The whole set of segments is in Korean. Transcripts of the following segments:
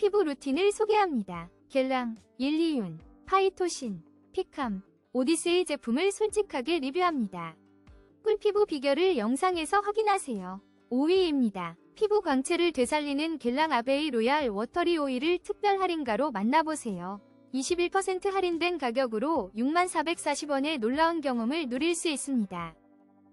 꿀피부 루틴을 소개합니다. 겔랑, 일리윤, 파이토신, 피캄, 오디세이 제품을 솔직하게 리뷰합니다. 꿀피부 비결을 영상에서 확인하세요. 5위입니다. 피부 광채를 되살리는 겔랑 아베이 로얄 워터리 오일을 특별 할인가로 만나보세요. 21% 할인된 가격으로 6440원의 놀라운 경험을 누릴 수 있습니다.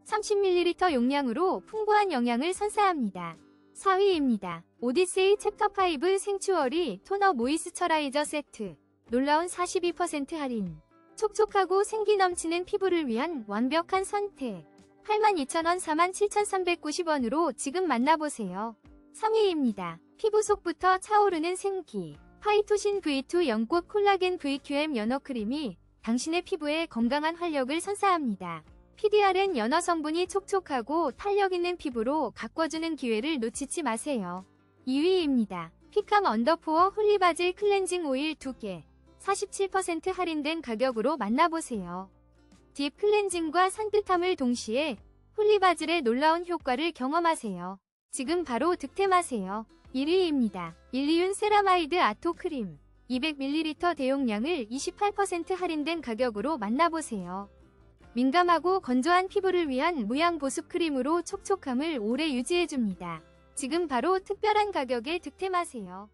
30ml 용량으로 풍부한 영양을 선사합니다. 4위입니다. 오디세이 챕터 5 생추어리 토너 모이스처라이저 세트. 놀라운 42% 할인. 촉촉하고 생기 넘치는 피부를 위한 완벽한 선택. 82,000원 47,390원으로 지금 만나보세요. 3위입니다. 피부 속부터 차오르는 생기. 파이토신 V2 영국 콜라겐 VQM 연어 크림이 당신의 피부에 건강한 활력을 선사합니다. PDRN 연어 성분이 촉촉하고 탄력 있는 피부로 가꿔주는 기회를 놓치지 마세요. 2위입니다. 피캄 언더포어 홀리바질 클렌징 오일 2개 47% 할인된 가격으로 만나보세요. 딥 클렌징과 산뜻함을 동시에 홀리바질의 놀라운 효과를 경험하세요. 지금 바로 득템하세요. 1위입니다. 일리윤 세라마이드 아토 크림 200ml 대용량을 28% 할인된 가격으로 만나보세요. 민감하고 건조한 피부를 위한 무향 보습 크림으로 촉촉함을 오래 유지해줍니다. 지금 바로 특별한 가격에 득템하세요.